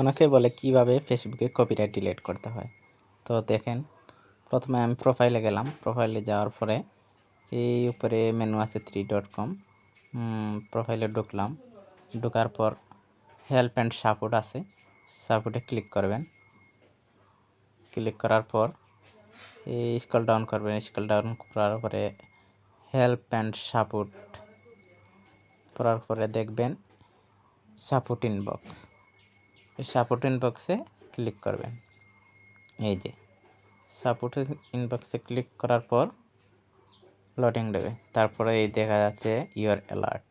অনেকে বলে কীভাবে ফেসবুকে কপিরাইট ডিলিট করতে হয়। তো দেখেন, প্রথমে আমি প্রোফাইলে গেলাম। প্রোফাইলে যাওয়ার পরে এই উপরে মেনু আছে থ্রি ডট কম প্রোফাইলে ঢুকলাম। ঢোকার পর হেল্প অ্যান্ড সাপোর্ট আছে। সাপোর্টে ক্লিক করবেন। ক্লিক করার পর এই স্কল ডাউন করবেন। স্কল ডাউন করার পরে হেল্প অ্যান্ড সাপোর্ট করার পরে দেখবেন সাপোর্ট ইনবক্স সাপোর্ট ইনবক্সে ক্লিক করবেন। এই যে, সাপোর্ট ইনবক্সে ক্লিক করার পর লোডিং দেবে। তারপরে এই দেখা যাচ্ছে ইয়োর অ্যালার্ট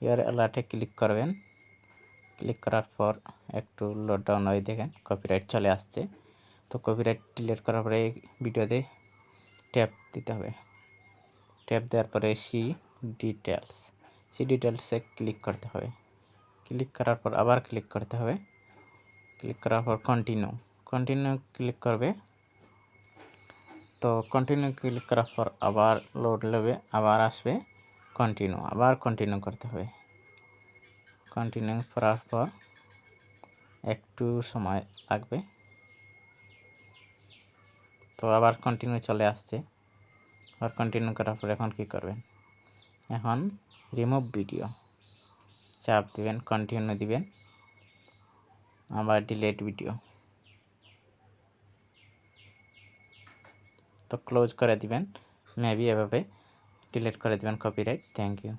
ইয়োর অ্যালার্টে ক্লিক করবেন। ক্লিক করার পর একটু লোড ডাউন হয়ে দেখেন কপিরাইট চলে আসছে। তো কপিরাইট ডিলিট করার পরে এই ভিডিওতে ট্যাপ দিতে হবে। ট্যাপ দেওয়ার পরে সি ডিটেলস সি ডিটেলসে ক্লিক করতে হবে। ক্লিক করার পর আবার ক্লিক করতে হবে। ক্লিক করার পর কন্টিনিউ কন্টিনিউ ক্লিক করবে। তো কন্টিনিউ ক্লিক করার পর আবার লোড নেবে, আবার আসবে। কন্টিনিউ আবার কন্টিনিউ করতে হবে। কন্টিনিউ করার পর একটু সময় লাগবে। তো আবার কন্টিনিউ চলে আসছে। আবার কন্টিনিউ করার পর এখন কি করবেন? এখন রিমুভ ভিডিও চাপ দিবেন কন্টিনিউ দিবেন আবার ডিলেট ভিডিও তো ক্লোজ করে দিবেন মেবি এভাবে ডিলিট করে দিবেন কপিরাইট থ্যাংক ইউ